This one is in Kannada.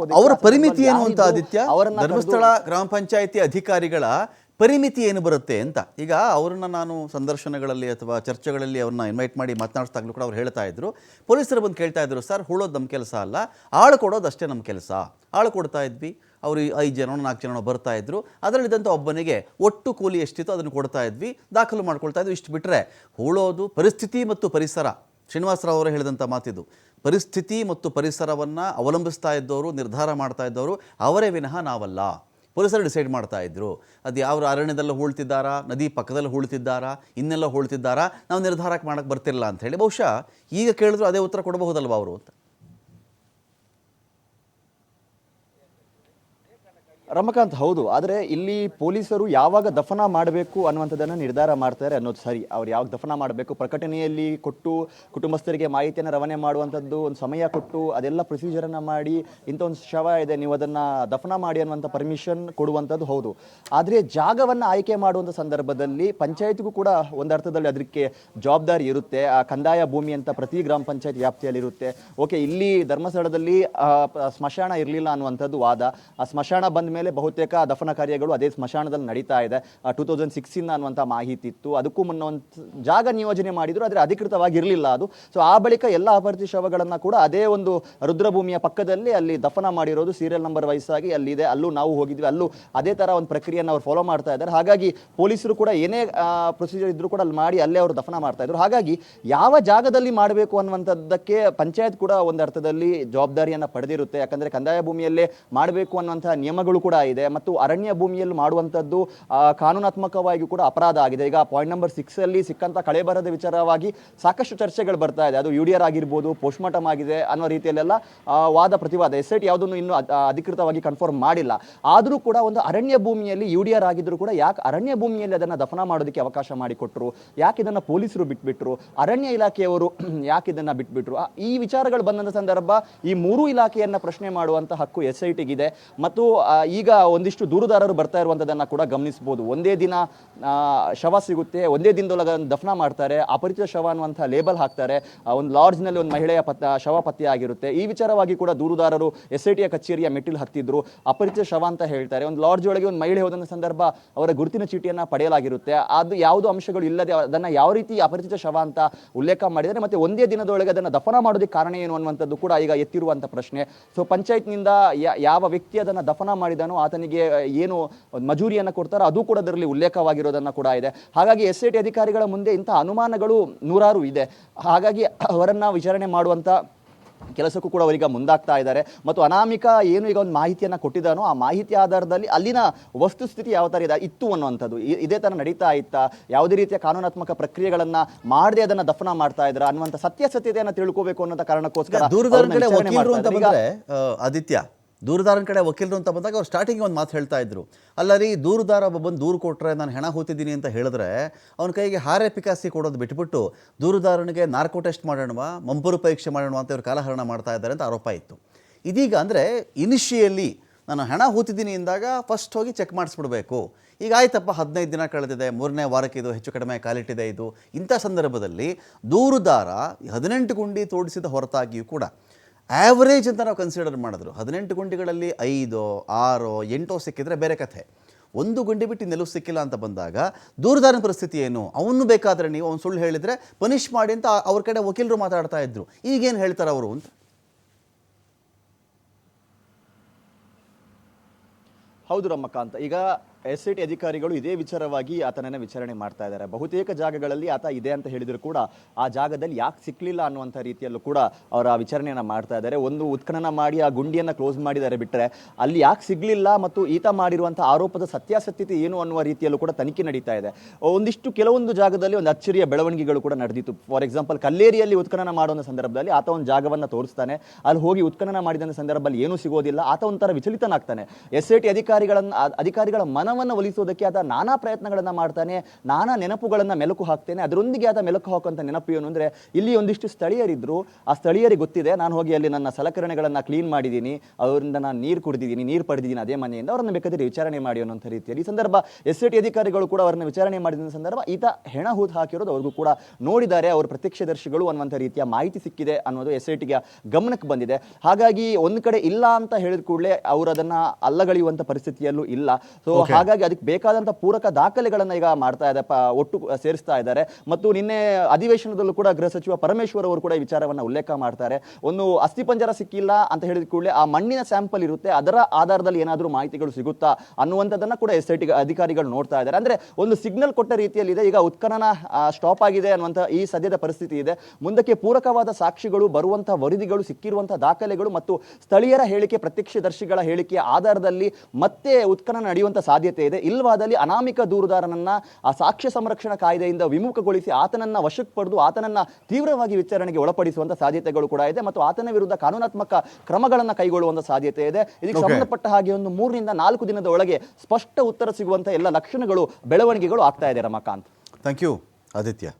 ಅವರ ಪರಿಮಿತಿ ಏನು ಅಂತ ಆದಿತ್ಯ? ಧರ್ಮಸ್ಥಳ ಗ್ರಾಮ ಪಂಚಾಯಿತಿ ಅಧಿಕಾರಿಗಳ ಪರಿಮಿತಿ ಏನು ಬರುತ್ತೆ ಅಂತ. ಈಗ ಅವ್ರನ್ನ ನಾನು ಸಂದರ್ಶನಗಳಲ್ಲಿ ಅಥವಾ ಚರ್ಚೆಗಳಲ್ಲಿ ಅವ್ರನ್ನ ಇನ್ವೈಟ್ ಮಾಡಿ ಮಾತನಾಡಿಸ್ದಾಗಲೂ ಕೂಡ ಅವ್ರು ಹೇಳ್ತಾ ಇದ್ರು. ಪೊಲೀಸರು ಬಂದು ಕೇಳ್ತಾ ಇದ್ರು ಸರ್ ಹುಳೋದು ನಮ್ಮ ಕೆಲಸ ಅಲ್ಲ. ಆಳು ಕೊಡೋದು ಅಷ್ಟೇ ನಮ್ಮ ಕೆಲಸ. ಆಳು ಕೊಡ್ತಾ ಇದ್ವಿ. ಅವರು ಐದು ಜನ ನಾಲ್ಕು ಜನ ಬರ್ತಾ ಇದ್ರು. ಅದರಲ್ಲಿದ್ದಂಥ ಒಬ್ಬನಿಗೆ ಒಟ್ಟು ಕೂಲಿ ಎಷ್ಟಿತ್ತು ಅದನ್ನು ಕೊಡ್ತಾ ಇದ್ವಿ. ದಾಖಲು ಮಾಡ್ಕೊಳ್ತಾ ಇದ್ವಿ. ಇಷ್ಟು ಬಿಟ್ಟರೆ ಹೂಳೋದು ಪರಿಸ್ಥಿತಿ ಮತ್ತು ಪರಿಸರ. ಶ್ರೀನಿವಾಸರಾವ್ ಅವರು ಹೇಳಿದಂಥ ಮಾತಿದು. ಪರಿಸ್ಥಿತಿ ಮತ್ತು ಪರಿಸರವನ್ನು ಅವಲಂಬಿಸ್ತಾ ಇದ್ದವರು, ನಿರ್ಧಾರ ಮಾಡ್ತಾ ಇದ್ದವರು, ಅವರೇ ವಿನಃ ನಾವಲ್ಲ. ಪೊಲೀಸರು ಡಿಸೈಡ್ ಮಾಡ್ತಾ ಇದ್ದರು ಅದು ಯಾವ ಅರಣ್ಯದಲ್ಲಿ ಹೂಳ್ತಿದ್ದಾರಾ, ನದಿ ಪಕ್ಕದಲ್ಲಿ ಹೂಳ್ತಿದ್ದಾರಾ, ಇನ್ನೆಲ್ಲ ಹೂಳ್ತಿದ್ದಾರಾ, ನಾವು ನಿರ್ಧಾರಕ್ಕೆ ಮಾಡೋಕ್ಕೆ ಬರ್ತಿರಲ್ಲ ಹೇಳಿ. ಬಹುಶಃ ಈಗ ಕೇಳಿದ್ರು ಅದೇ ಉತ್ತರ ಕೊಡಬಹುದಲ್ವ ಅವರು ಅಂತ. ರಮಕಾಂತ್ ಹೌದು, ಆದರೆ ಇಲ್ಲಿ ಪೊಲೀಸರು ಯಾವಾಗ ದಫನ ಮಾಡಬೇಕು ಅನ್ನುವಂಥದ್ದನ್ನು ನಿರ್ಧಾರ ಮಾಡ್ತಾರೆ ಅನ್ನೋದು ಸರಿ. ಅವ್ರು ಯಾವಾಗ ದಫನ ಮಾಡಬೇಕು, ಪ್ರಕಟಣೆಯಲ್ಲಿ ಕೊಟ್ಟು ಕುಟುಂಬಸ್ಥರಿಗೆ ಮಾಹಿತಿಯನ್ನು ರವಾನೆ ಮಾಡುವಂಥದ್ದು, ಒಂದು ಸಮಯ ಕೊಟ್ಟು ಅದೆಲ್ಲ ಪ್ರೊಸೀಜರನ್ನು ಮಾಡಿ, ಇಂಥ ಒಂದು ಶವ ಇದೆ, ನೀವು ಅದನ್ನು ದಫನ ಮಾಡಿ ಅನ್ನುವಂಥ ಪರ್ಮಿಷನ್ ಕೊಡುವಂಥದ್ದು ಹೌದು. ಆದರೆ ಜಾಗವನ್ನು ಆಯ್ಕೆ ಮಾಡುವಂಥ ಸಂದರ್ಭದಲ್ಲಿ ಪಂಚಾಯತ್ಗೂ ಕೂಡ ಒಂದು ಅರ್ಥದಲ್ಲಿ ಅದಕ್ಕೆ ಜವಾಬ್ದಾರಿ ಇರುತ್ತೆ. ಆ ಕಂದಾಯ ಭೂಮಿ ಅಂತ ಪ್ರತಿ ಗ್ರಾಮ ಪಂಚಾಯತ್ ವ್ಯಾಪ್ತಿಯಲ್ಲಿ ಇರುತ್ತೆ. ಓಕೆ, ಇಲ್ಲಿ ಧರ್ಮಸ್ಥಳದಲ್ಲಿ ಸ್ಮಶಾನ ಇರಲಿಲ್ಲ ಅನ್ನುವಂಥದ್ದು ವಾದ. ಆ ಸ್ಮಶಾನ ಬಂದ ಮೇಲೆ ಬಹುತೇಕ ದಫನ ಕಾರ್ಯಗಳು ಅದೇ ಸ್ಮಶಾನದಲ್ಲಿ ನಡೀತಾ ಇದೆ. ಟೂ ತೌಸಂಡ್ ಸಿಕ್ಸಿಂದ ಅನ್ನುವಂಥ ಮಾಹಿತಿ ಇತ್ತು. ಅದಕ್ಕೂ ಮುನ್ನ ಒಂದು ಜಾಗ ನಿಯೋಜನೆ ಮಾಡಿದ್ರು. ಆದರೆ ಅಧಿಕೃತವಾಗಿರಲಿಲ್ಲ ಅದು. ಸೊ ಆ ಬಳಿಕ ಎಲ್ಲ ಅಪರಿಚಿತ ಶವಗಳನ್ನು ಕೂಡ ಅದೇ ಒಂದು ರುದ್ರಭೂಮಿಯ ಪಕ್ಕದಲ್ಲಿ ಅಲ್ಲಿ ದಫನ ಮಾಡಿರೋದು. ಸೀರಿಯಲ್ ನಂಬರ್ ವೈಸ್ ಆಗಿ ಅಲ್ಲಿದೆ. ಅಲ್ಲೂ ನಾವು ಹೋಗಿದ್ವಿ. ಅಲ್ಲೂ ಅದೇ ಥರ ಒಂದು ಪ್ರಕ್ರಿಯೆಯನ್ನು ಅವ್ರು ಫಾಲೋ ಮಾಡ್ತಾ ಇದ್ದಾರೆ. ಹಾಗಾಗಿ ಪೊಲೀಸರು ಕೂಡ ಏನೇ ಪ್ರೊಸೀಜರ್ ಇದ್ದರೂ ಕೂಡ ಅಲ್ಲಿ ಮಾಡಿ ಅಲ್ಲೇ ಅವರು ದಫನ ಮಾಡ್ತಾ ಇದ್ರು. ಹಾಗಾಗಿ ಯಾವ ಜಾಗದಲ್ಲಿ ಮಾಡಬೇಕು ಅನ್ನುವಂಥದ್ದಕ್ಕೆ ಪಂಚಾಯತ್ ಕೂಡ ಒಂದು ಅರ್ಥದಲ್ಲಿ ಜವಾಬ್ದಾರಿಯನ್ನು ಪಡೆದಿರುತ್ತೆ. ಯಾಕಂದ್ರೆ ಕಂದಾಯ ಭೂಮಿಯಲ್ಲೇ ಮಾಡಬೇಕು ಅನ್ನುವಂಥ ನಿಯಮಗಳು ಕೂಡ ಇದೆ. ಮತ್ತು ಅರಣ್ಯ ಭೂಮಿಯಲ್ಲಿ ಮಾಡುವಂಥದ್ದು ಕಾನೂನಾತ್ಮಕವಾಗಿ ಕೂಡ ಅಪರಾಧ ಆಗಿದೆ. ಈಗ ಪಾಯಿಂಟ್ ನಂಬರ್ ಸಿಕ್ಸ್ ಅಲ್ಲಿ ಸಿಕ್ಕಂತ ಕಳೆಬರದ ವಿಚಾರವಾಗಿ ಸಾಕಷ್ಟು ಚರ್ಚೆಗಳು ಬರ್ತಾ ಇದೆ. ಅದು ಯು ಡಿ ಆರ್ ಆಗಿರ್ಬೋದು ಪೋಸ್ಟ್ಮಾರ್ಟಮ್ ಆಗಿದೆ ಅನ್ನೋ ರೀತಿಯಲ್ಲೆಲ್ಲ ವಾದ ಪ್ರತಿವಾದ. ಎಸ್ ಐ ಟಿ ಯಾವುದನ್ನು ಇನ್ನೂ ಅಧಿಕೃತವಾಗಿ ಕನ್ಫರ್ಮ್ ಮಾಡಿಲ್ಲ. ಆದರೂ ಕೂಡ ಒಂದು ಅರಣ್ಯ ಭೂಮಿಯಲ್ಲಿ ಯು ಡಿ ಆರ್ ಆಗಿದ್ರು ಕೂಡ ಯಾಕೆ ಅರಣ್ಯ ಭೂಮಿಯಲ್ಲಿ ಅದನ್ನು ದಫನ ಮಾಡೋದಕ್ಕೆ ಅವಕಾಶ ಮಾಡಿಕೊಟ್ರು? ಯಾಕೆ ಇದನ್ನು ಪೊಲೀಸರು ಬಿಟ್ಬಿಟ್ರು? ಅರಣ್ಯ ಇಲಾಖೆಯವರು ಯಾಕೆ ಇದನ್ನು ಬಿಟ್ಬಿಟ್ರು? ಈ ವಿಚಾರಗಳು ಬಂದಂಥ ಸಂದರ್ಭ ಈ ಮೂರು ಇಲಾಖೆಯನ್ನು ಪ್ರಶ್ನೆ ಮಾಡುವಂಥ ಹಕ್ಕು ಎಸ್ ಐ ಟಿಗಿದೆ ಮತ್ತು ಈಗ ಒಂದಿಷ್ಟು ದೂರುದಾರರು ಬರ್ತಾ ಇರುವಂಥದ್ದನ್ನು ಕೂಡ ಗಮನಿಸಬಹುದು. ಒಂದೇ ದಿನ ಶವ ಸಿಗುತ್ತೆ, ಒಂದೇ ದಿನದೊಳಗೆ ದಫನ ಮಾಡ್ತಾರೆ, ಅಪರಿಚಿತ ಶವ ಅನ್ನುವಂಥ ಲೇಬಲ್ ಹಾಕ್ತಾರೆ ಒಂದು ಲಾಡ್ಜ್ನಲ್ಲಿ ಒಂದು ಮಹಿಳೆಯ ಶವ ಪತ್ತೆ ಆಗಿರುತ್ತೆ. ಈ ವಿಚಾರವಾಗಿ ಕೂಡ ದೂರುದಾರರು ಎಸ್ ಐ ಟಿಯ ಕಚೇರಿಯ ಮೆಟ್ಟಿಲು ಹತ್ತಿದ್ರು, ಅಪರಿಚಿತ ಶವ ಅಂತ ಹೇಳ್ತಾರೆ. ಒಂದು ಲಾಡ್ಜ್ ಒಳಗೆ ಒಂದು ಮಹಿಳೆ ಹೋದಂಥ ಸಂದರ್ಭ ಅವರ ಗುರುತಿನ ಚೀಟಿಯನ್ನು ಪಡೆಯಲಾಗಿರುತ್ತೆ. ಅದು ಯಾವುದು ಅಂಶಗಳು ಇಲ್ಲದೆ ಅದನ್ನ ಯಾವ ರೀತಿ ಅಪರಿಚಿತ ಶವ ಅಂತ ಉಲ್ಲೇಖ ಮಾಡಿದರೆ, ಮತ್ತೆ ಒಂದೇ ದಿನದೊಳಗೆ ಅದನ್ನು ದಫನ ಮಾಡೋದಕ್ಕೆ ಕಾರಣ ಏನು ಅನ್ನುವಂಥದ್ದು ಕೂಡ ಈಗ ಎತ್ತಿರುವಂಥ ಪ್ರಶ್ನೆ. ಸೊ ಪಂಚಾಯತ್ನಿಂದ ನಿಂದ ಯಾವ ವ್ಯಕ್ತಿ ಅದನ್ನು ದಫನ ಆತನಿಗೆ ಏನು ಮಜೂರಿಯನ್ನು ಕೊಡ್ತಾರೋ ಅದು ಕೂಡ ಅದರಲ್ಲಿ ಉಲ್ಲೇಖವಾಗಿರೋದನ್ನ ಕೂಡ ಇದೆ. ಹಾಗಾಗಿ ಎಸ್ ಐ ಟಿ ಅಧಿಕಾರಿಗಳ ಮುಂದೆ ಇಂಥ ಅನುಮಾನಗಳು ನೂರಾರು ಇದೆ. ಹಾಗಾಗಿ ಅವರನ್ನ ವಿಚಾರಣೆ ಮಾಡುವಂಥ ಕೆಲಸಕ್ಕೂ ಕೂಡ ಅವರೀಗ ಮುಂದಾಗ್ತಾ ಇದ್ದಾರೆ. ಮತ್ತು ಅನಾಮಿಕ ಏನು ಈಗ ಒಂದು ಮಾಹಿತಿಯನ್ನು ಕೊಟ್ಟಿದ್ದಾನೋ ಆ ಮಾಹಿತಿ ಆಧಾರದಲ್ಲಿ ಅಲ್ಲಿನ ವಸ್ತುಸ್ಥಿತಿ ಯಾವ ಥರ ಇದೆ ಇತ್ತು ಅನ್ನುವಂಥದ್ದು. ಇದೇ ಥರ ನಡೀತಾ ಇತ್ತಾ ಯಾವುದೇ ರೀತಿಯ ಕಾನೂನಾತ್ಮಕ ಪ್ರಕ್ರಿಯೆಗಳನ್ನು ಮಾಡದೆ ಅದನ್ನು ದಫನ ಮಾಡ್ತಾ ಇದ್ದಾರೆ ಅನ್ನುವಂಥ ಸತ್ಯಾಸತ್ಯತೆಯನ್ನು ತಿಳ್ಕೋಬೇಕು ಅನ್ನೋ ಕಾರಣಕ್ಕೋಸ್ಕರ ಆದಿತ್ಯ ದೂರದಾರನ ಕಡೆ ವಕೀಲರು ಅಂತ ಬಂದಾಗ ಅವ್ರು ಸ್ಟಾರ್ಟಿಂಗ್ ಒಂದು ಮಾತು ಹೇಳ್ತಾ ಇದ್ರು. ಅಲ್ಲ ರೀ, ದೂರದಾರ ಒಬ್ಬ ಬಂದು ದೂರು ಕೊಟ್ಟರೆ ನಾನು ಹೆಣ ಹೋತಿದ್ದೀನಿ ಅಂತ ಹೇಳಿದ್ರೆ ಅವನ ಕೈಗೆ ಹಾರೆ ಪಿಕಾಸಿ ಕೊಡೋದು ಬಿಟ್ಬಿಟ್ಟು ದೂರದಾರನಿಗೆ ನಾರ್ಕೋ ಟೆಸ್ಟ್ ಮಾಡೋಣವಾ, ಮಂಪರು ಪರೀಕ್ಷೆ ಮಾಡೋಣ ಅಂತ ಇವ್ರು ಕಾಲಹರಣ ಮಾಡ್ತಾ ಇದ್ದಾರೆ ಅಂತ ಆರೋಪ ಇತ್ತು. ಇದೀಗ ಅಂದರೆ ಇನಿಷಿಯಲಿ ನಾನು ಹೆಣ ಹೂತಿದ್ದೀನಿ ಅಂದಾಗ ಫಸ್ಟ್ ಹೋಗಿ ಚೆಕ್ ಮಾಡಿಸ್ಬಿಡ್ಬೇಕು. ಈಗ ಆಯ್ತಪ್ಪ, ಹದಿನೈದು ದಿನ ಕಳೆದಿದೆ, ಮೂರನೇ ವಾರಕ್ಕೆ ಇದು ಹೆಚ್ಚು ಕಡಿಮೆ ಕಾಲಿಟ್ಟಿದೆ ಇದು. ಇಂಥ ಸಂದರ್ಭದಲ್ಲಿ ದೂರುದಾರ ಹದಿನೆಂಟು ಗುಂಡಿ ತೋಡಿಸಿದ ಹೊರತಾಗಿಯೂ ಕೂಡ ಆ್ಯಾವರೇಜ್ ಅಂತ ನಾವು ಕನ್ಸಿಡರ್ ಮಾಡಿದ್ರು. ಹದಿನೆಂಟು ಗುಂಡಿಗಳಲ್ಲಿ ಐದೋ, ಆರೋ, ಎಂಟೋ ಸಿಕ್ಕಿದ್ರೆ ಬೇರೆ ಕಥೆ. ಒಂದು ಗುಂಡಿ ಬಿಟ್ಟು ನೆಲವು ಸಿಕ್ಕಿಲ್ಲ ಅಂತ ಬಂದಾಗ ದೂರದಾರನ ಪರಿಸ್ಥಿತಿ ಏನು? ಅವನು ಬೇಕಾದರೆ ನೀವು ಅವ್ನು ಸುಳ್ಳು ಹೇಳಿದರೆ ಪನಿಷ್ ಮಾಡಿ ಅಂತ ಅವ್ರ ಕಡೆ ವಕೀಲರು ಮಾತಾಡ್ತಾ ಇದ್ರು. ಈಗೇನು ಹೇಳ್ತಾರೆ ಅವರು ಅಂತ? ಹೌದು ರಮ್ಮಕಾಂತ್ ಈಗ ಎಸ್ ಐ ಟಿ ಅಧಿಕಾರಿಗಳು ಇದೇ ವಿಚಾರವಾಗಿ ಆತನನ್ನು ವಿಚಾರಣೆ ಮಾಡ್ತಾ ಇದ್ದಾರೆ. ಬಹುತೇಕ ಜಾಗಗಳಲ್ಲಿ ಆತ ಇದೆ ಅಂತ ಹೇಳಿದ್ರು ಕೂಡ ಆ ಜಾಗದಲ್ಲಿ ಯಾಕೆ ಸಿಕ್ಕಲಿಲ್ಲ ಅನ್ನುವಂಥ ರೀತಿಯಲ್ಲೂ ಕೂಡ ಅವರ ವಿಚಾರಣೆಯನ್ನು ಮಾಡ್ತಾ ಇದ್ದಾರೆ. ಒಂದು ಉತ್ಖನನ ಮಾಡಿ ಆ ಗುಂಡಿಯನ್ನು ಕ್ಲೋಸ್ ಮಾಡಿದ್ದಾರೆ ಬಿಟ್ಟರೆ ಅಲ್ಲಿ ಯಾಕೆ ಸಿಗಲಿಲ್ಲ ಮತ್ತು ಈತ ಮಾಡಿರುವಂಥ ಆರೋಪದ ಸತ್ಯಾಸತ್ಯತೆ ಏನು ಅನ್ನುವ ರೀತಿಯಲ್ಲೂ ಕೂಡ ತನಿಖೆ ನಡೀತಾ ಇದೆ. ಒಂದಿಷ್ಟು ಕೆಲವೊಂದು ಜಾಗದಲ್ಲಿ ಒಂದು ಅಚ್ಚರಿಯ ಬೆಳವಣಿಗೆಗಳು ಕೂಡ ನಡೆದಿತ್ತು. ಫಾರ್ ಎಕ್ಸಾಂಪಲ್ ಕಲ್ಲೇರಿಯಲ್ಲಿ ಉತ್ಖನನ ಮಾಡುವಂಥ ಸಂದರ್ಭದಲ್ಲಿ ಆತ ಒಂದು ಜಾಗವನ್ನು ತೋರಿಸ್ತಾನೆ. ಅಲ್ಲಿ ಹೋಗಿ ಉತ್ಖನನ ಮಾಡಿದ ಸಂದರ್ಭದಲ್ಲಿ ಏನೂ ಸಿಗೋದಿಲ್ಲ. ಆತ ಒಂಥರ ವಿಚಲಿತನಾಗ್ತಾನೆ. ಎಸ್ ಐ ಟಿ ಅಧಿಕಾರಿಗಳ ಮನವನ್ನು ಗಮನವನ್ನು ಒಲಿಸೋದಕ್ಕೆ ಆತ ನಾನಾ ಪ್ರಯತ್ನಗಳನ್ನು ಮಾಡ್ತಾನೆ, ನಾನಾ ನೆನಪುಗಳನ್ನು ಮೆಲುಕು ಹಾಕ್ತೇನೆ. ಅದರೊಂದಿಗೆ ಆತ ಮೆಲುಕು ಹಾಕುವಂಥ ನೆನಪು ಏನು ಅಂದರೆ, ಇಲ್ಲಿ ಒಂದಿಷ್ಟು ಸ್ಥಳೀಯರಿದ್ದರು ಆ ಸ್ಥಳೀಯರಿಗೆ ಗೊತ್ತಿದೆ, ನಾನು ಹೋಗಿ ಅಲ್ಲಿ ನನ್ನ ಸಲಕರಣೆಗಳನ್ನು ಕ್ಲೀನ್ ಮಾಡಿದ್ದೀನಿ ಅವರಿಂದ ನಾನು ನೀರು ಕುಡಿದಿದ್ದೀನಿ ನೀರು ಪಡೆದಿದ್ದೀನಿ ಅದೇ ಮನೆಯಿಂದ, ಅವರನ್ನು ಬೇಕಾದರೆ ವಿಚಾರಣೆ ಮಾಡಿ ಅನ್ನೋಂಥ ರೀತಿಯಲ್ಲಿ. ಈ ಸಂದರ್ಭ ಎಸ್ ಟಿ ಅಧಿಕಾರಿಗಳು ಕೂಡ ಅವರನ್ನು ವಿಚಾರಣೆ ಮಾಡಿದ ಸಂದರ್ಭ ಈತ ಹೆಣ ಹೂತು ಹಾಕಿರೋದು ಅವ್ರಿಗೂ ಕೂಡ ನೋಡಿದ್ದಾರೆ, ಅವರು ಪ್ರತ್ಯಕ್ಷದರ್ಶಿಗಳು ಅನ್ನುವಂಥ ರೀತಿಯ ಮಾಹಿತಿ ಸಿಕ್ಕಿದೆ ಅನ್ನೋದು ಎಸ್ ಐ ಟಿಗೆ ಗಮನಕ್ಕೆ ಬಂದಿದೆ. ಹಾಗಾಗಿ ಒಂದು ಕಡೆ ಇಲ್ಲ ಅಂತ ಹೇಳಿದ ಕೂಡಲೇ ಅವರು ಅದನ್ನ ಅಲ್ಲಗಳೆಯುವಂಥ ಪರಿಸ್ಥಿತಿಯಲ್ಲೂ ಇಲ್ಲ. ಸೊ ಹಾಗಾಗಿ ಅದಕ್ಕೆ ಬೇಕಾದಂತ ಪೂರಕ ದಾಖಲೆಗಳನ್ನ ಈಗ ಮಾಡ್ತಾ ಇದೆ ಒಟ್ಟು, ಸೇರಿಸ್ತಾ ಇದ್ದಾರೆ. ಮತ್ತು ನಿನ್ನೆ ಅಧಿವೇಶನದಲ್ಲೂ ಕೂಡ ಗೃಹ ಸಚಿವ ಪರಮೇಶ್ವರ್ ಅವರು ಕೂಡ ಈ ವಿಚಾರವನ್ನ ಉಲ್ಲೇಖ ಮಾಡ್ತಾರೆ. ಒಂದು ಅಸ್ಥಿಪಂಜರ ಸಿಕ್ಕಿಲ್ಲ ಅಂತ ಹೇಳಿದ ಕೂಡಲೇ ಆ ಮಣ್ಣಿನ ಸ್ಯಾಂಪಲ್ ಇರುತ್ತೆ, ಅದರ ಆಧಾರದಲ್ಲಿ ಏನಾದರೂ ಮಾಹಿತಿಗಳು ಸಿಗುತ್ತಾ ಅನ್ನುವಂಥದ್ದನ್ನ ಕೂಡ ಎಸ್ ಐ ಟಿ ಅಧಿಕಾರಿಗಳು ನೋಡ್ತಾ ಇದ್ದಾರೆ. ಅಂದ್ರೆ ಒಂದು ಸಿಗ್ನಲ್ ಕೊಟ್ಟ ರೀತಿಯಲ್ಲಿ ಇದೆ ಈಗ ಉತ್ಖನನ ಸ್ಟಾಪ್ ಆಗಿದೆ ಅನ್ನುವಂಥ ಈ ಸದ್ಯದ ಪರಿಸ್ಥಿತಿ ಇದೆ. ಮುಂದಕ್ಕೆ ಪೂರಕವಾದ ಸಾಕ್ಷಿಗಳು ಬರುವಂತಹ ವರದಿಗಳು ಸಿಕ್ಕಿರುವಂತಹ ದಾಖಲೆಗಳು ಮತ್ತು ಸ್ಥಳೀಯರ ಹೇಳಿಕೆ, ಪ್ರತ್ಯಕ್ಷದರ್ಶಿಗಳ ಹೇಳಿಕೆಯ ಆಧಾರದಲ್ಲಿ ಮತ್ತೆ ಉತ್ಖನನ ನಡೆಯುವಂತ ಸಾಧ್ಯತೆ ಇದೆ. ಇಲ್ವಾದಲ್ಲಿ ಅನಾಮಿಕ ದೂರುದಾರನನ್ನ ಆ ಸಾಕ್ಷ್ಯ ಸಂರಕ್ಷಣಾ ಕಾಯ್ದೆಯಿಂದ ವಿಮುಖಗೊಳಿಸಿ ಆತನನ್ನ ವಶಕ್ಕೆ ಪಡೆದು ಆತನನ್ನ ತೀವ್ರವಾಗಿ ವಿಚಾರಣೆಗೆ ಒಳಪಡಿಸುವಂತ ಸಾಧ್ಯತೆಗಳು ಕೂಡ ಇದೆ ಮತ್ತು ಆತನ ವಿರುದ್ಧ ಕಾನೂನಾತ್ಮಕ ಕ್ರಮಗಳನ್ನ ಕೈಗೊಳ್ಳುವಂತ ಸಾಧ್ಯತೆ ಇದೆ. ಇದಕ್ಕೆ ಸಂಬಂಧಪಟ್ಟ ಹಾಗೆ ಒಂದು ಮೂರರಿಂದ ನಾಲ್ಕು ದಿನದ ಒಳಗೆ ಸ್ಪಷ್ಟ ಉತ್ತರ ಸಿಗುವಂತಹ ಎಲ್ಲ ಲಕ್ಷಣಗಳು ಬೆಳವಣಿಗೆಗಳು ಆಗ್ತಾ ಇದೆ ರಮಾಕಾಂತ್. Thank you Aditya.